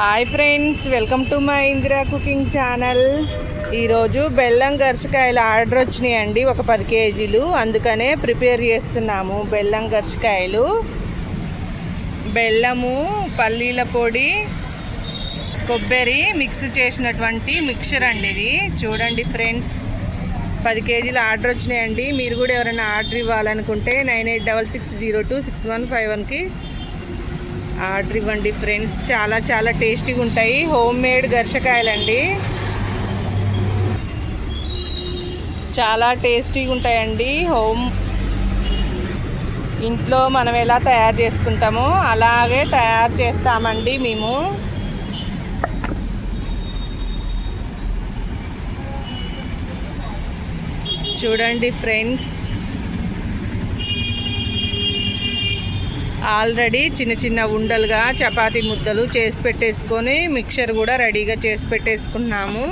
Hi friends welcome to my Indira cooking channel ఈరోజు బెల్లం గరిసకాయలు order వచ్చినాయండి ఒక పది కేజీలు. అందుకనే ప్రిపేర్ చేస్తున్నాము బెల్లం గరిసకాయలు బెల్లము పల్లీల పొడి కొబ్బరి మిక్స్ చేసినటువంటి మిక్చర్ అండి ఇది. చూడండి ఫ్రెండ్స్ పది కేజీలు ఆర్డర్ వచ్చినాయండి. మీరు కూడా ఎవరైనా ఆర్డర్ ఇవ్వాలనుకుంటే nine eight double six zero two six one five వన్కి ఆర్డర్ ఇవ్వండి ఫ్రెండ్స్ చాలా చాలా టేస్టీగా ఉంటాయి. హోమ్ మేడ్ గరిసకాయలండి చాలా టేస్టీగా ఉంటాయండి. హోమ్ ఇంట్లో మనం ఎలా తయారు చేసుకుంటామో అలాగే తయారు చేస్తామండి మేము. చూడండి ఫ్రెండ్స్ ఆల్రెడీ చిన్న చిన్న ఉండలుగా చపాతీ ముద్దలు చేసి పెట్టేసుకొని మిక్చర్ కూడా రెడీగా చేసి పెట్టేసుకున్నాము.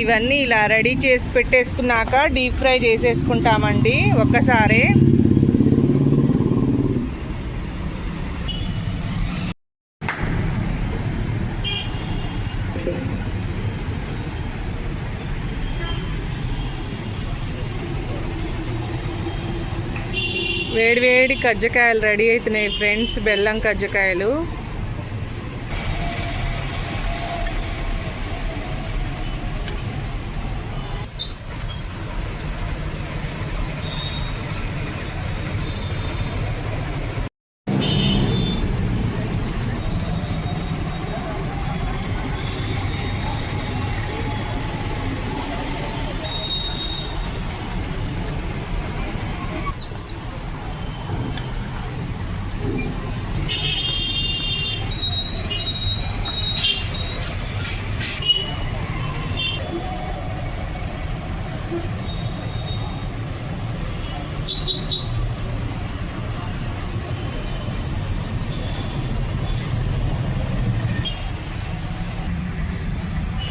ఇవన్నీ ఇలా రెడీ చేసి పెట్టేసుకున్నాక డీప్ ఫ్రై చేసేసుకుంటామండి ఒక్కసారే. వేడి వేడి కజ్జకాయలు రెడీ అవుతున్నాయి ఫ్రెండ్స్. బెల్లం కజ్జకాయలు.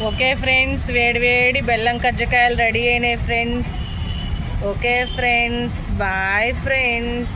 ఓకే ఫ్రెండ్స్ వేడి వేడి బెల్లం కజ్జకాయలు రెడీ అయినాయి friends okay friends bye friends